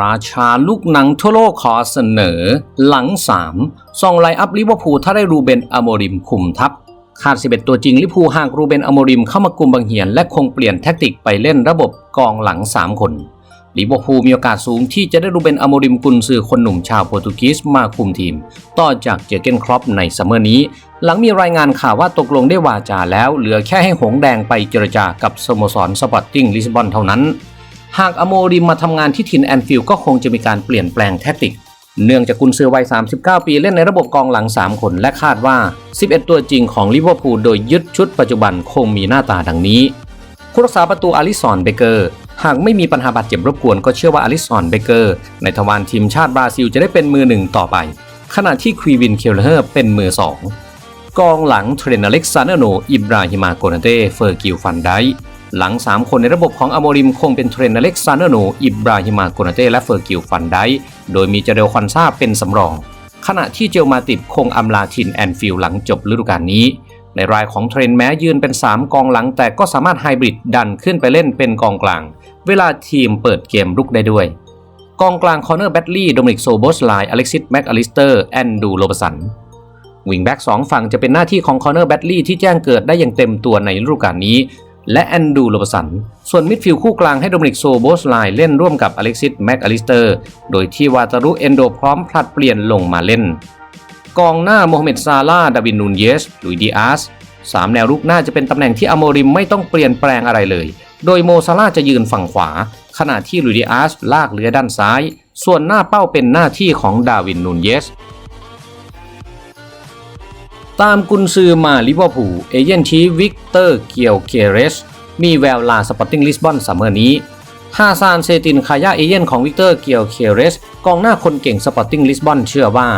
ราชาลูกหนังทั่วโลกขอเสนอ หลัง3ส่องไลอัพลิเวอร์พูลถ้าได้รูเบนอโมริมคุมทัพขาด 11 ตัวจริงลิเวอร์พูลหากรูเบนอโมริมเข้ามากุมบังเหียน และคงเปลี่ยนแทคติกไปเล่นระบบกองหลัง 3 คนลิเวอร์พูลมีโอกาสสูงที่จะได้รูเบนอโมริมกุนซือคนหนุ่มชาวโปรตุเกสมาคุมทีม ต่อจากเจอเกนครอปในซัมเมอร์นี้ หลังมีรายงานข่าวว่าตกลงได้วาจาแล้ว เหลือแค่ให้หงแดงไปเจรจากับสโมสรสปอร์ติ้งลิสบอนเท่านั้น หากอโมริมมาทำงานที่ถิ่นแอนฟิลก็คงจะมีการเปลี่ยนแปลงแทคติก เนื่องจากกุนซือวัย 39 ปีเล่นในระบบกองหลัง 3 คนและคาดว่า 11 ตัวจริงของลิเวอร์พูลโดยยึดชุดปัจจุบันคงมีหน้าตาดังนี้ผู้รักษาประตูอาริสันเบเกอร์หากไม่มีปัญหาบาดเจ็บรบกวนก็เชื่อว่าอาริสันเบเกอร์ ในทวารทีมชาติบราซิลจะได้เป็นมือหนึ่งต่อไป ขณะที่ควีวินเคลเลอร์เป็นมือสอง กองหลังเทรนอเล็กซานเดโนอิบราฮิมาโกนาเต้เฟอร์กิลฟันได หลัง 3 คนในระบบของอโมริมคงเป็นเทรนอเล็กซานเดโนอิบราฮิมาโกนาเต้และเฟอร์กิลฟันไดโดยมีเจเรลคอนซาเป็นสำรอง ขณะที่เจลมาติบคงอำลาทินแอนฟิลหลังจบฤดูกาลนี้ ในรายของเทรนแม้ยืนเป็น 3 กองหลังแต่ก็สามารถไฮบริดดันขึ้นไปเล่นเป็นกองกลาง เวลาทีมเปิดเกมรุกได้ด้วย กองกลางคอร์เนอร์แบตลี่โดมินิกโซโบสไลอเล็กซิสแม็กอลิสเตอร์แอนดูโรบสันวิงแบ็กสองฝั่งจะเป็นหน้าที่ของคอร์เนอร์แบตลี่ที่แจ้งเกิดได้อย่างเต็มตัวในฤดูกาลนี้ และแอนดูโรบสัน ส่วนมิดฟิลด์คู่กลางให้โดมินิกโซโบสไลเล่นร่วมกับอเล็กซิสแม็กอลิสเตอร์โดยที่วาตารุเอนโดพร้อมผลัดเปลี่ยนลงมาเล่น กองหน้าโมฮัมเหม็ดซาลาห์ดาวินนูนเยสลุยดิอาสสามแนวรุกหน่าจะเป็นตำแหน่งที่อโมริมไม่ต้องเปลี่ยนแปลงอะไรเลย โดยโมซาลาจะยืนฝั่งขวา ขณะที่ลุยดิอาสลากเรือด้านซ้าย ส่วนหน้าเป้าเป็นหน้าที่ของดาวินนูนเยส ตามกุนซือมาลิเวอร์พูลเอเย่นชีวิกเตอร์เกียวเคเรส มีแววลาสปอร์ติ้งลิสบอนซัมเมอร์นี้ฮาซานเซตินคายาเอเย่นของวิกเตอร์เกียวเคเรส กองหน้าคนเก่งสปอร์ติ้งลิสบอนเชื่อว่า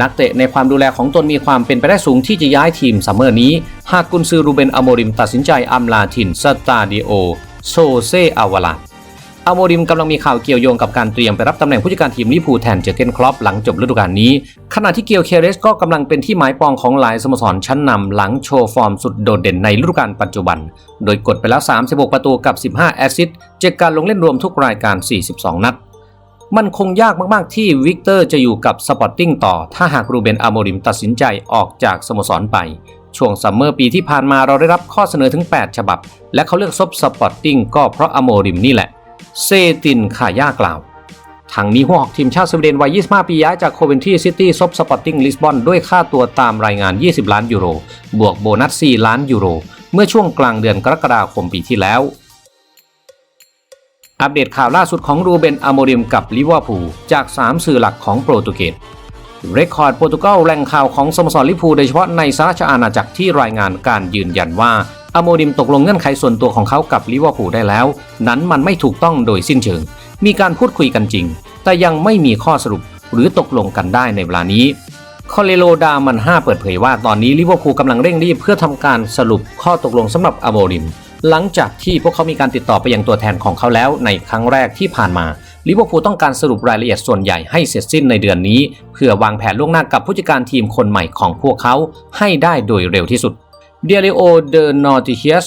นักเตะในความดูแลของตนมีความเป็นไปได้สูงที่จะย้ายทีมซัมเมอร์นี้ หากกุนซือรูเบนอโมริมตัดสินใจอำลาทินสตาดิโอโซเซอาวาลา อาโมริมกำลังมีข่าวเกี่ยวโยงกับการเตรียมไปรับตำแหน่งผู้จัดการทีมลิเวอร์พูลแทนเจอร์เกนคลอปหลังจบฤดูกาลนี้ ขณะที่เกียวเคเรสก็กำลังเป็นที่หมายปองของหลายสโมสรชั้นนำหลังโชว์ฟอร์มสุดโดดเด่นในฤดูกาลปัจจุบัน โดยกดไปแล้ว 36 ประตูกับ 15 แอสซิสต์จากการลงเล่นรวมทุกรายการ 42 นัด มันคงยากมาก ๆ ที่วิกเตอร์จะอยู่กับสปอร์ติ้งต่อ ถ้าหากรูเบนอาโมริมตัดสินใจออกจากสโมสรไปช่วงซัมเมอร์ปีที่ผ่านมาเราได้รับข้อเสนอถึง 8 ฉบับ และเขาเลือกซบสปอร์ติ้งก็เพราะอโมริมนี่แหละ เซตินคาย่ากล่าวทางนี้หัวหอกทีมชาติสวีเดนวัย 25 ปีย้ายจากโคเวนทรีซิตี้ซบสปอร์ติ้งลิสบอนด้วยค่าตัวตามรายงาน 20 ล้านยูโร บวกโบนัส 4 ล้านยูโร เมื่อช่วงกลางเดือนกรกฎาคมปีที่แล้ว อัปเดตข่าวล่าสุดของรูเบนอโมริมกับลิเวอร์พูลจาก 3 สื่อหลักของโปรตุเกสเรคคอร์ดโปรตุเกสแหล่งข่าวของสโมสรลิเวอร์พูลโดยเฉพาะในสหราชอาณาจักรที่รายงานการยืนยันว่า อโมริมตกลงเงื่อนไขส่วนตัวของเขากับลิเวอร์พูลได้แล้ว นั้นมันไม่ถูกต้องโดยสิ้นเชิง มีการพูดคุยกันจริง แต่ยังไม่มีข้อสรุปหรือตกลงกันได้ในเวลานี้คอเลโลดามัน5เปิดเผยว่าตอนนี้ลิเวอร์พูลกำลังเร่งรีบเพื่อทำการสรุปข้อตกลงสำหรับอโมริม หลังจากที่พวกเขามีการติดต่อไปยังตัวแทนของเขาแล้วในครั้งแรกที่ผ่านมาลิเวอร์พูลต้องการสรุปรายละเอียดส่วนใหญ่ให้เสร็จสิ้นในเดือนนี้ เพื่อวางแผนล่วงหน้ากับผู้จัดการทีมคนใหม่ของพวกเขาให้ได้โดยเร็วที่สุด เดียริโอเดนอติเฮียส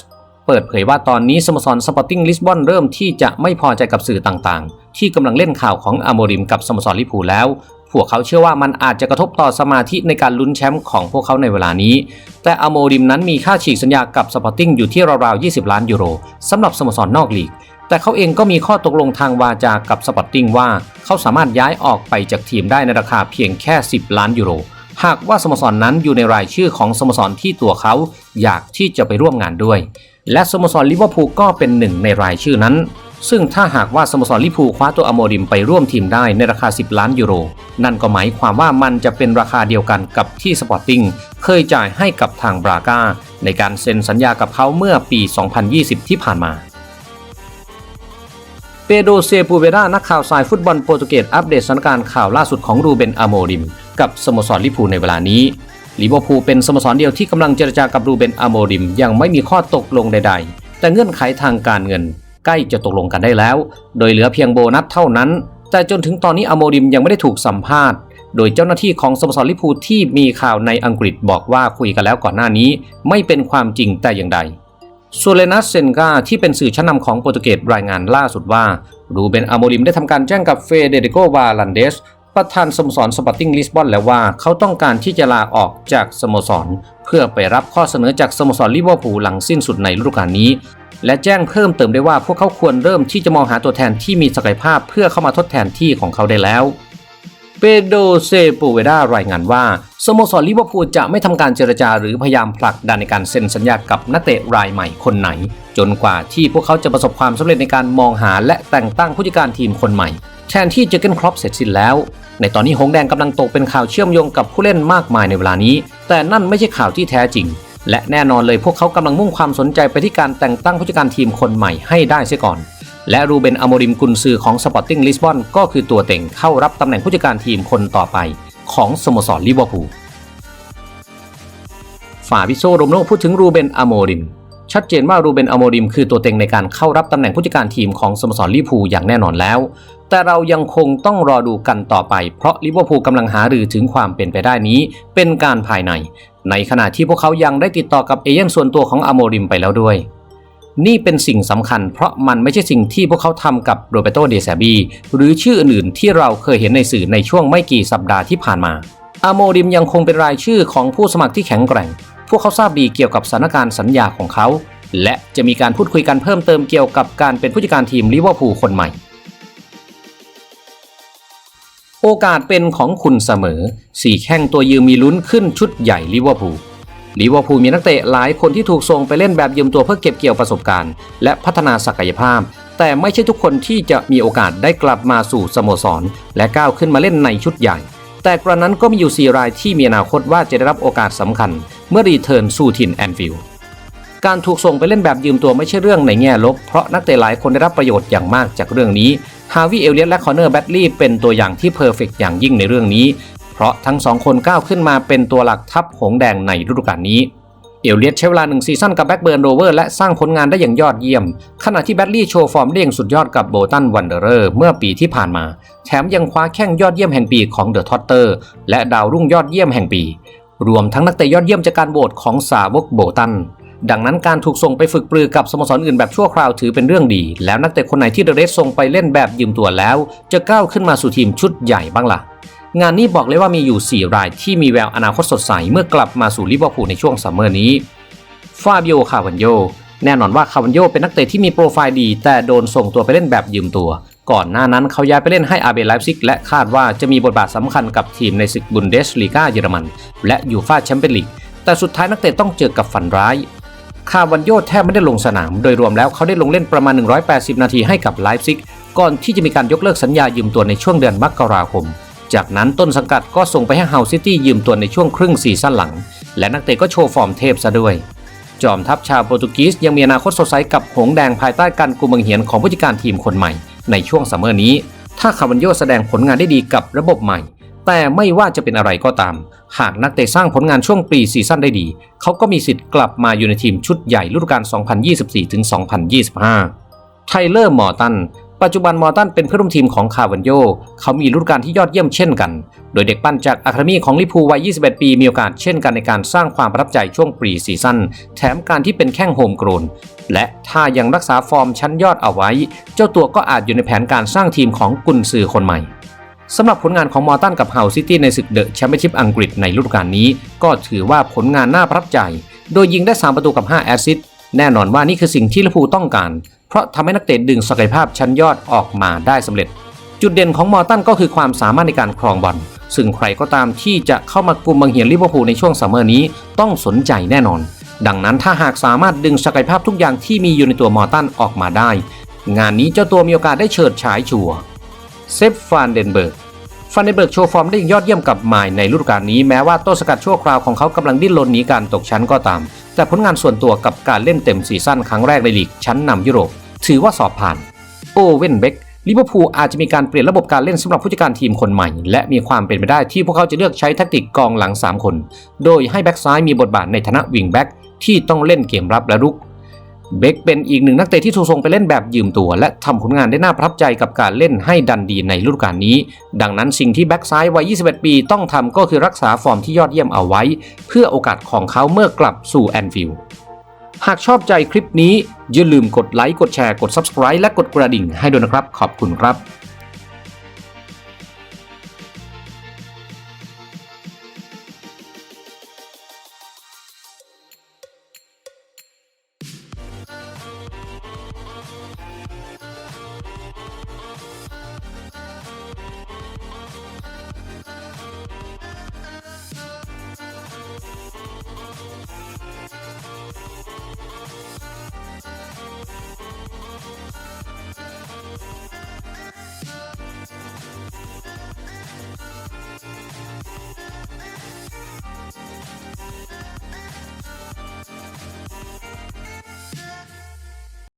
เปิดเผยว่าตอนนี้สโมสรสปอร์ติ้งลิสบอนเริ่มที่จะไม่พอใจกับสื่อต่างๆ ที่กำลังเล่นข่าวของอโมริมกับสโมสรลิพูแล้ว พวกเขาเชื่อว่ามันอาจจะกระทบต่อสมาธิในการลุ้นแชมป์ของพวกเขาในเวลานี้ แต่อโมริมนั้นมีค่าฉีกสัญญากับสปอร์ติ้งอยู่ที่ราวๆ 20 ล้านยูโรสำหรับสโมสรนอกลีก แต่เขาเองก็มีข้อตกลงทางวาจากับสปอร์ติ้งว่าเขาสามารถย้ายออกไปจากทีมได้ในราคาเพียงแค่ 10 ล้านยูโร หากว่าสโมสรนนั้นอยู่ในรายชื่อของสโมสรที่ตัวเขาอยากที่จะไปร่วมงานด้วย และสโมสรลิเวอร์พูลก็เป็นหนึ่งในรายชื่อนั้น ซึ่งถ้าหากว่าสโมสรลิเวอร์พูลคว้าตัวอโมริมไปร่วมทีมได้ในราคา 10 ล้านยูโร นั่นก็หมายความว่ามันจะเป็นราคาเดียวกันกับที่สปอร์ติ้งเคยจ่ายให้กับทางบราก้าในการเซ็นสัญญากับเขาเมื่อปี 2020 ที่ผ่านมาเปโดเซปูเวรานักข่าวสายฟุตบอลโปรตุเกสอัปเดตสถานการณ์ข่าวล่าสุดของรูเบนอโมริม กับสโมสรลิบพูในเวลานี้ลิเวอร์พูลเป็นสโมสรเดียวที่กำลังเจรจากับรูเบนอาโมริมยังไม่มีข้อตกลงใด ๆ แต่เงื่อนไขทางการเงิน ใกล้จะตกลงกันได้แล้ว โดยเหลือเพียงโบนัสเท่านั้น แต่จนถึงตอนนี้อาโมริมยังไม่ได้ถูกสัมภาษณ์ โดยเจ้าหน้าที่ของสโมสรลิบพูที่มีข่าวในอังกฤษบอกว่าคุยกันแล้วก่อนหน้านี้ ไม่เป็นความจริงแต่อย่างใดโซเลนัสเซนกาที่เป็นสื่อชั้นนำของโปรตุเกสรายงานล่าสุดว่ารูเบนอาโมริมได้ทำการแจ้งกับเฟเดริโกวาลันเดส ประธานสโมสรสปอร์ติ้งลิสบอนแล้วว่าเขาต้องการที่จะลาออกจากสโมสร เพื่อไปรับข้อเสนอจากสโมสรลิเวอร์พูลหลังสิ้นสุดในฤดูกาลนี้ และแจ้งเพิ่มเติมได้ว่าพวกเขาควรเริ่มที่จะมองหาตัวแทนที่มีศักยภาพเพื่อเข้ามาทดแทนที่ของเขาได้แล้วเปโดเซปูเวดารายงานว่าสโมสรลิเวอร์พูลจะไม่ทำการเจรจาหรือพยายามผลักดันในการเซ็นสัญญากับนักเตะรายใหม่คนไหน จนกว่าที่พวกเขาจะประสบความสำเร็จในการมองหาและแต่งตั้งผู้จัดการทีมคนใหม่ แทนที่เจอเกนครอปเสร็จสิ้นแล้ว ในตอนนี้หงแดงกำลังตกเป็นข่าวเชื่อมโยงกับผู้เล่นมากมายในเวลานี้ แต่นั่นไม่ใช่ข่าวที่แท้จริง และแน่นอนเลยพวกเขากำลังมุ่งความสนใจไปที่การแต่งตั้งผู้จัดการทีมคนใหม่ให้ได้เสียก่อน และรูเบนอโมริมกุนซือของสปอร์ติ้งลิสบอนก็คือตัวเต็งเข้ารับตำแหน่งผู้จัดการทีมคนต่อไป ของสโมสรลิเวอร์พูลฝ่าพิโซโรมโนพูดถึงรูเบนอโมริม ชัดเจนว่ารูเบนอโมริมคือตัวเต็งในการเข้ารับตำแหน่งผู้จัดการทีมของสโมสรลิเวอร์พูลอย่างแน่นอนแล้ว แต่เรายังคงต้องรอดูกันต่อไป เพราะลิเวอร์พูลกำลังหารือถึงความเป็นไปได้นี้เป็นการภายใน ในขณะที่พวกเขายังได้ติดต่อกับเอเย่นส่วนตัวของอโมริมไปแล้วด้วย นี่เป็นสิ่งสำคัญ เพราะมันไม่ใช่สิ่งที่พวกเขาทำกับโรเบโตเดซาบีหรือชื่ออื่นๆที่เราเคยเห็นในสื่อในช่วงไม่กี่สัปดาห์ที่ผ่านมาอโมริมยังคงเป็นรายชื่อของผู้สมัครที่แข็งแกร่ง พวกเขาทราบดีเกี่ยวกับสถานการณ์สัญญาของเขา และจะมีการพูดคุยกันเพิ่มเติมเกี่ยวกับการเป็นผู้จัดการทีมลิเวอร์พูลคนใหม่ โอกาสเป็นของคุณเสมอ สี่แข้งตัวยืมมีลุ้นขึ้นชุดใหญ่ลิเวอร์พูลลิเวอร์พูลมีนักเตะหลายคนที่ถูกส่งไปเล่นแบบยืมตัวเพื่อเก็บเกี่ยวประสบการณ์ และพัฒนาศักยภาพ แต่ไม่ใช่ทุกคนที่จะมีโอกาสได้กลับมาสู่สโมสร และก้าวขึ้นมาเล่นในชุดใหญ่ แต่กระนั้นก็มีอยู่ 4 รายที่มีอนาคตว่าจะได้รับโอกาสสำคัญ เมื่อรีเทิร์นสู่ถิ่นแอนฟิลด์การถูกส่งไปเล่นแบบยืมตัวไม่ใช่เรื่องในแง่ลบ เพราะนักเตะหลายคนได้รับประโยชน์อย่างมากจากเรื่องนี้ ฮาวิเอลเลียตและคอนเนอร์แบตลีย์เป็นตัวอย่างที่เพอร์เฟกอย่างยิ่งในเรื่องนี้ เพราะทั้งสองคนก้าวขึ้นมาเป็นตัวหลักทัพหงแดงในฤดูกาลนี้ เอลเลียตใช้เวลาหนึ่งซีซั่นกับแบ็กเบิร์นโรเวอร์และสร้างผลงานได้อย่างยอดเยี่ยม ขณะที่แบดลี่โชว์ฟอร์มได้อย่างสุดยอดกับโบตันวันเดอร์เมื่อปีที่ผ่านมา แถมยังคว้าแข้งยอดเยี่ยมแห่งปีของเดอะทอตเตอร์และดาวรุ่งยอดเยี่ยมแห่งปี รวมทั้งนักเตะยอดเยี่ยมจากการโหวตของสาวกโบตัน ดังนั้นการถูกส่งไปฝึกปรือกับสโมสรอื่นแบบชั่วคราวถือเป็นเรื่องดี แล้วนักเตะคนไหนที่เดเรสส่งไปเล่นแบบยืมตัวแล้ว จะก้าวขึ้นมาสู่ทีมชุดใหญ่บ้างล่ะ งานนี้บอกเลยว่ามีอยู่ 4 รายที่มีแววอนาคตสดใสเมื่อกลับมาสู่ลิเวอร์พูลในช่วงซัมเมอร์นี้ฟาบิโอคาวันโยแน่นอนว่าคาวันโยเป็นนักเตะที่มีโปรไฟล์ดี แต่โดนส่งตัวไปเล่นแบบยืมตัว ก่อนหน้านั้นเขาย้ายไปเล่นให้อาเบไลฟ์ซิกและคาดว่าจะมีบทบาทสำคัญกับทีมในศึกบุนเดสลีกาเยอรมัน และยูฟาแชมเปี้ยนลีกแต่สุดท้ายนักเตะต้องเจอกับฝันร้ายคาวันโยแทบไม่ได้ลงสนาม โดยรวมแล้วเขาได้ลงเล่นประมาณ 180 นาทีให้กับไลฟ์ซิก ก่อนที่จะมีการยกเลิกสัญญายืมตัวในช่วงเดือนมกราคม จากนั้นต้นสังกัดก็ส่งไปให้เฮาซิตี้ยืมตัวในช่วงครึ่งซีซั่นหลัง และนักเตะก็โชว์ฟอร์มเทพซะด้วย จอมทัพชาวโปรตุเกสยังมีอนาคตสดใสกับหงแดงภายใต้การกุมบังเหียนของผู้จัดการทีมคนใหม่ ในช่วงซัมเมอร์นี้ ถ้าคาวันโยแสดงผลงานได้ดีกับระบบใหม่ แต่ไม่ว่าจะเป็นอะไรก็ตาม หากนักเตะสร้างผลงานช่วงปีซีซั่นได้ดี เขาก็มีสิทธิ์กลับมาอยู่ในทีมชุดใหญ่ฤดูกาล 2024-2025 ไทเลอร์มอร์ตัน ปัจจุบันมอร์ตันเป็นเพื่อนร่วมทีมของคาวันโย เขามีฤดูกาลที่ยอดเยี่ยมเช่นกัน โดยเด็กปั้นจากอะคาเดมีของลิพูวัย 21 ปีมีโอกาสเช่นกันในการสร้างความประทับใจช่วงปรีซีซั่น แถมการที่เป็นแข้งโฮมกรนและถ้ายังรักษาฟอร์มชั้นยอดเอาไว้ เจ้าตัวก็อาจอยู่ในแผนการสร้างทีมของกุนซือคนใหม่สำหรับผลงานของมอร์ตันกับเฮาซิตี้ในศึกเดอะแชมเปี้ยนชิพอังกฤษในฤดูกาลนี้ ก็ถือว่าผลงานน่าประทับใจ โดยยิงได้ 3 ประตูกับ 5 แอสซิสต์ แน่นอนว่านี่คือสิ่งที่ลิเวอร์พูลต้องการ เพราะทำให้นักเตะดึงศักยภาพชั้นยอดออกมาได้สำเร็จ จุดเด่นของมอร์ตันก็คือความสามารถในการครองบอลซึ่งใครก็ตามที่จะเข้ามากลุ่มบังเหียนลิเวอร์พูลในช่วงซัมเมอร์นี้ต้องสนใจแน่นอน ดังนั้นถ้าหากสามารถดึงศักยภาพทุกอย่างที่มีอยู่ในตัวมอร์ตันออกมาได้ งานนี้เจ้าตัวมีโอกาสได้เฉิดฉายชัวร์เซฟฟานเดนเบิร์กฟันเดนเบิร์กโชว์ฟอร์มได้อย่างยอดเยี่ยมกับไมล์ในฤดูกาลนี้แม้ว่าต้นสกัดชั่วคราวของเขากำลังดิ้นรนหนีการตกชั้นก็ตาม แต่ผลงานส่วนตัวกับการเล่นเต็มซีซั่นครั้งแรกในลีกชั้นนำยุโรป ถือว่าสอบผ่าน โอเวนเบกลิเวอร์พูลอาจจะมีการเปลี่ยนระบบการเล่นสำหรับผู้จัดการทีมคนใหม่ และมีความเป็นไปได้ที่พวกเขาจะเลือกใช้แทคติกกองหลัง 3 คน โดยให้แบ็กซ้ายมีบทบาทในฐานะวิงแบ็กที่ต้องเล่นเกมรับและรุก เบคเป็นอีกหนึ่งนักเตะที่ถูกส่งไปเล่นแบบยืมตัว และทำผลงานได้น่าประทับใจกับการเล่นให้ดันดีในฤดูกาลนี้ ดังนั้นสิ่งที่แบ็กซ้ายวัย 21 ปีต้องทำก็คือรักษาฟอร์มที่ยอดเยี่ยมเอาไว้ เพื่อโอกาสของเขาเมื่อกลับสู่แอนฟิลด์หากชอบใจคลิปนี้ อย่าลืมกดไลค์กดแชร์กด Subscribe และกดกระดิ่งให้ด้วยนะครับ ขอบคุณครับ